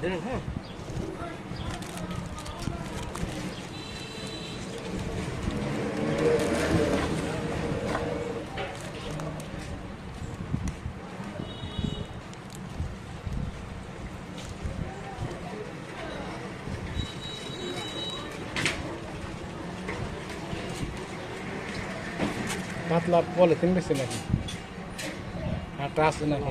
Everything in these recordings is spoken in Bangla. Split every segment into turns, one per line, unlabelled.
दृढ़ मतलब पॉलिथिन बेसी ना আর ট্রাস নাকি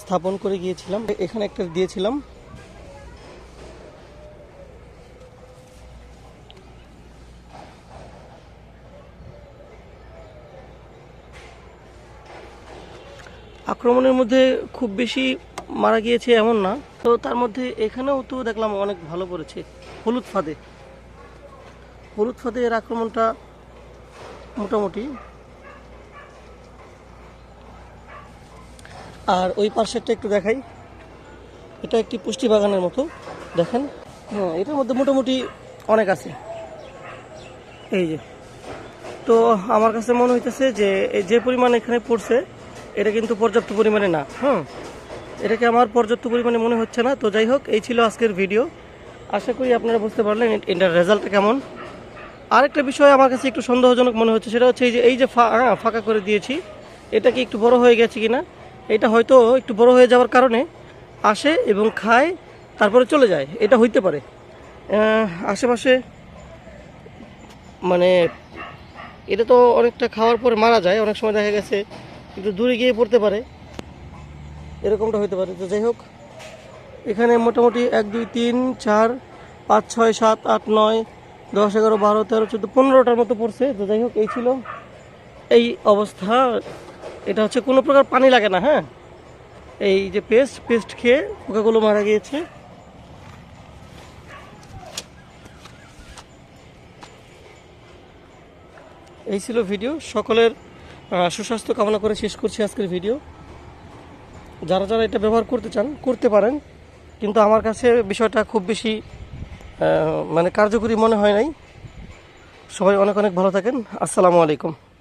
স্থাপন করে গিয়েছিলাম এখানে একটা দিয়েছিলাম আক্রমণের মধ্যে খুব বেশি মারা গিয়েছে এমন না তো তার মধ্যে এখানেও তো দেখলাম অনেক ভালো পড়েছে হলুদ ফাঁদে হলুদ ফাঁদে এর আক্রমণটা মোটামুটি আর ওই পার্শ্বটা একটু দেখাই এটা একটি পুষ্টি বাগানের মতো দেখেন হ্যাঁ এটার মধ্যে মোটামুটি অনেক আছে এই যে তো আমার কাছে মনে হইতেছে যে যে পরিমাণ এখানে পড়ছে এটা কিন্তু পর্যাপ্ত পরিমাণে না হ্যাঁ এটাকে আমার পর্যাপ্ত পরিমাণে মনে হচ্ছে না তো যাই হোক এই ছিল আজকের ভিডিও আশা করি আপনারা বুঝতে পারলেন এটার রেজাল্টটা কেমন আরেকটা বিষয় আমার কাছে একটু সন্দেহজনক মনে হচ্ছে সেটা হচ্ছে এই যে এই যে হ্যাঁ, ফাঁকা করে দিয়েছি এটা কি একটু বড় হয়ে গেছে কিনা এটা হয়তো একটু বড় হয়ে যাওয়ার কারণে আসে এবং খায় তারপরে চলে যায় এটা হইতে পারে আশেপাশে মানে এটা তো অনেকটা খাওয়ার পরে মারা যায় অনেক সময় দেখা গেছে একটু দূরে গিয়ে পড়তে পারে এরকমটা হতে পারে তো যাই হোক এখানে মোটামুটি এক দুই তিন চার পাঁচ ছয় সাত আট নয় দশ এগারো বারো তেরো চোদ্দো পনেরোটার মতো পড়ছে তো যাই হোক এই ছিল এই অবস্থা এটা হচ্ছে কোনো প্রকার পানি লাগে না হ্যাঁ এই যে পেস্ট পেস্ট খেয়ে পোকাগুলো মারা গিয়েছে এই ছিল ভিডিও সকলের সুস্বাস্থ্য কামনা করে শেষ করছি আজকের ভিডিও যারা যারা এটা ব্যবহার করতে চান করতে পারেন কিন্তু আমার কাছে বিষয়টা খুব বেশি মানে কার্যকরী মনে হয় নাই সবাই অনেক অনেক ভালো থাকেন আসসালামু আলাইকুম